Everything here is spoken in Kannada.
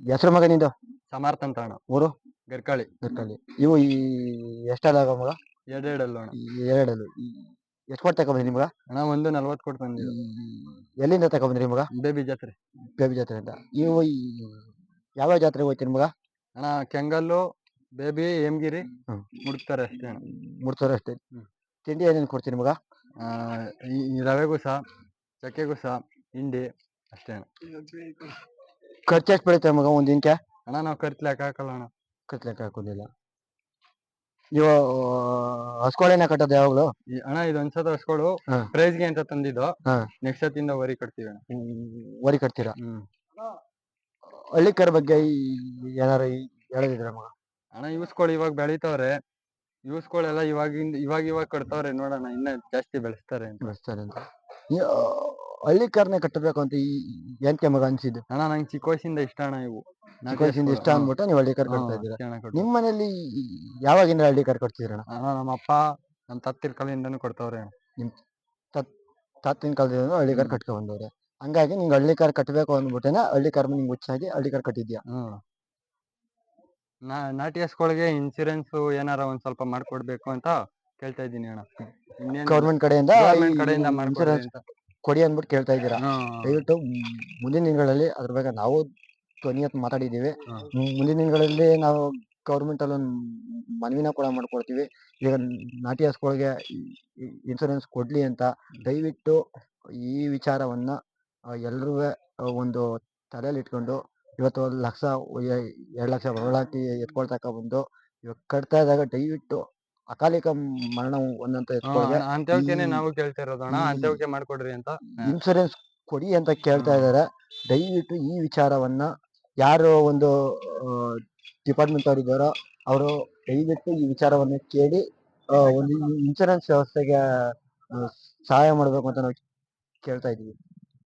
ಹೆಸರು ಮಗ ನಿಂದು? ಸಮರ್ಥ ಅಂತ ಅಣ್ಣ. ಊರು? ಗರ್ಕಾಳಿ ಗರ್ಕಾಳಿ ಇವು ಈ ಎಷ್ಟಾದಾಗ ಮಗ? ಅಣ್ಣ. ಈ ಎರಡದು ಎಷ್ಟು ಕೊಟ್ಟು ತಗೊಂಡ್ರಿ ನಿಮ್ಗ? ಅಣ್ಣ ಒಂದು ನಲ್ವತ್ತು ಕೊಟ್ಟು ಈ- ಎಲ್ಲಿಂದ ತಗೊಂಡ್ರಿ ಮಗ? ಬೇಬಿ ಜಾತ್ರೆ ಬೇಬಿ ಜಾತ್ರೆಯಿಂದ ಇವು ಈ ಯಾವ ಜಾತ್ರೆಗೆ ಹೋಗ್ತೀನಿ ಮಗ? ಅಣ್ಣ ಕೆಂಗಲ್ಲು ಬೇಬಿ ಹೇಮಗಿರಿ ಮುಡ್ತಾರೆ ಅಷ್ಟೇ ಮುಡ್ತಾರೆ ಅಷ್ಟೇ. ತಿಂಡಿ ಏನೇನು ಕೊಡ್ತೀನಿ ಮಗ? ಆ, ಈ ಈ ರವೆಗುಸ ಸಹ ಹಿಂಡಿ ಅಷ್ಟೇ ಅಣ್ಣ. ಖರ್ಚು ಎಷ್ಟು ಬೀಳುತ್ತೆ ಮಗ ಒಂದು ದಿನಕ್ಕೆ ಅಣ್ಣ ನಾವು ಖರ್ಚು ಲೆಕ್ಕ ಹಾಕಲ್ಲ ಅಣ್ಣ ಖರ್ಚು ಲೆಕ್ಕ ಹಾಕೋದಿಲ್ಲ. ಇವ ಹಸ್ಕೊಳೆನ ಕಟ್ಟೋದು ಯಾವಾಗಲೂ? ಈ ಅಣ್ಣ ಇದು ಒಂದ್ಸತ ಹಸ್ಕೊಳು. ಪ್ರೈಸ್ ಪ್ರೈಸ್ಗೆ ಅಂತ ತಂದಿದ್ದು ಹಾ. ನೆಕ್ಸ್ಟ್ ಸತಿಯಿಂದ ವರಿ ಕಟ್ತೀವಿ ಅಣ್ಣ. ವರಿ ಕಟ್ತೀರಾ? ಹ್ಮ್. ಹಳ್ಳಿಕರ ಬಗ್ಗೆ ಈ- ಹೇಳಿದ್ರ ಈ- ಮಗ? ಅಣ್ಣ ಇವಸ್ಕೊಳ್ ಇವಾಗ ಬೆಳಿತಾವ್ರೆ. ಇವ್ಸ್ಗಳೆಲ್ಲ ಇವಾಗಿಂದ ಇವಾಗ ಇವಾಗ ಕಟ್ತಾವ್ರೆ ನೋಡೋಣ ಇನ್ನ ಜಾಸ್ತಿ ಬೆಳೆಸ್ತಾರೆ ಅಂತ. ಬೆಳೆಸ್ತಾರೆ ಅಂತ. ಈ, ಆ, ಹಳ್ಳಿಕರನೇ ಕಟ್ಟಬೇಕು ಅಂತ ಈ ಏನಕ್ಕೆ ಮಗ ಅನ್ಸಿದ್ದು. ಅಣ್ಣ ನಂಗೆ ಚಿಕ್ಕ ವಯಸ್ಸಿಂದ ಇಷ್ಟ ಅಣ್ಣ ಇವು. ಚಿಕ್ಕ ವಯಸ್ಸಿಂದ ಇಷ್ಟ ಅಂದ್ಬಿಟ್ಟು ನೀವು ಹಳ್ಳಿಕರ ಕಟ್ತಾ ಇದ್ದೀರ. ನಿಮ್ ಮನೇಲಿ ಯಾವಾಗಿಂದ ಕಾರ್ ಕಟ್ತಿದ್ದೀರಣ್ಣ? ಅಣ್ಣ ನಮ್ಮ ಅಪ್ಪ ನಮ್ಮ ತತ್ತಿರ ಕಾಲಿಂದನೂ ಕೊಡ್ತಾವ್ರೆ ಅಣ್ಣ ತಾತಿನ ಕಾಲದಿಂದ ಹಳ್ಳಿ ಕಾರ್ ಕಟ್ಕೊ ಬಂದವ್ರೆ. ಹಂಗಾಗಿ ನಿಂಗೆ ಕಾರ್ ಕಟ್ಟಬೇಕು ಅಂದ್ಬಿಟ್ಟೆನ ಕಾರ್ ನಿಂಗೆ ಹುಚ್ಚಾಗಿ ಕಾರ್ ಕಟ್ಟಿದ್ಯಾ ಹ್ಮ್. ನಾ ನಾಟಿ ಹಸ್ಗಳಿಗೆ ಇನ್ಸೂರೆನ್ಸ್ ಏನಾರ ಒಂದ್ ಸ್ವಲ್ಪ ಮಾಡ್ಕೊಡ್ಬೇಕು ಅಂತ ಕೇಳ್ತಾ ಇದ್ದೀನಿ ಅಣ್ಣ. ಗೌರ್ಮೆಂಟ್ ಕಡೆಯಿಂದ ಕಡೆಯಿಂದ ಮಾಡ್ಕೊಡ್ರಿ ಅಂತ. ಕೊಡಿ ಅಂದ್ಬಿಟ್ಟು ಕೇಳ್ತಾ ಇದ್ದೀರಾ. ದಯವಿಟ್ಟು ಮುಂದಿನ ದಿನಗಳಲ್ಲಿ ಅದ್ರ ಬಗ್ಗೆ ನಾವು ಧ್ವನಿ ಎತ್ತಿ ಮಾತಾಡಿದ್ದೀವಿ. ಮುಂದಿನ ದಿನಗಳಲ್ಲಿ ನಾವು ಗೌರ್ಮೆಂಟ್ ಅಲ್ಲಿ ಒಂದು ಮನವಿನ ಕೂಡ ಮಾಡ್ಕೊಳ್ತೀವಿ ಈಗ ನಾಟಿ ಹಸುಗಳಿಗೆ ಇನ್ಸೂರೆನ್ಸ್ ಕೊಡ್ಲಿ ಅಂತ ದಯವಿಟ್ಟು ಈ ವಿಚಾರವನ್ನ ಎಲ್ರೂ ಒಂದು ತಲೆಯಲ್ಲಿ ಇಟ್ಕೊಂಡು ಇವತ್ತು ಒಂದು ಲಕ್ಷ ಎರಡು ಲಕ್ಷ ಒಳಾಕಿ ಎತ್ಕೊಳ್ತಕ್ಕ ಬಂದು ಇವಾಗ ಕಟ್ತಾ ಇದ್ದಾಗ ದಯವಿಟ್ಟು ಅಕಾಲಿಕ ಮರಣ ಒಂದಂತ ಅಂಥವ್ಕೆನೆ ನಾವು ಕೇಳ್ತಾ ಇರೋದು ಅಣ್ಣ ಈ- ಮಾಡ್ಕೊಡ್ರಿ ಅಂತ. ಇನ್ಸೂರೆನ್ಸ್ ಕೊಡಿ ಅಂತ ಕೇಳ್ತಾ ಇದಾರೆ. ಇದ್ದಾರೆ ದಯವಿಟ್ಟು ಈ ವಿಚಾರವನ್ನ ಯಾರು ಒಂದು ಡಿಪಾರ್ಟ್ಮೆಂಟ್ ಅವರು ಇದ್ದಾರೋ ಅವರು ದಯವಿಟ್ಟು ಈ ವಿಚಾರವನ್ನ ಕೇಳಿ ಒಂದು ಇನ್ಸೂರೆನ್ಸ್ ವ್ಯವಸ್ಥೆಗೆ ಸಹಾಯ ಮಾಡ್ಬೇಕು ಅಂತ ನಾವು ಕೇಳ್ತಾ ಇದೀವಿ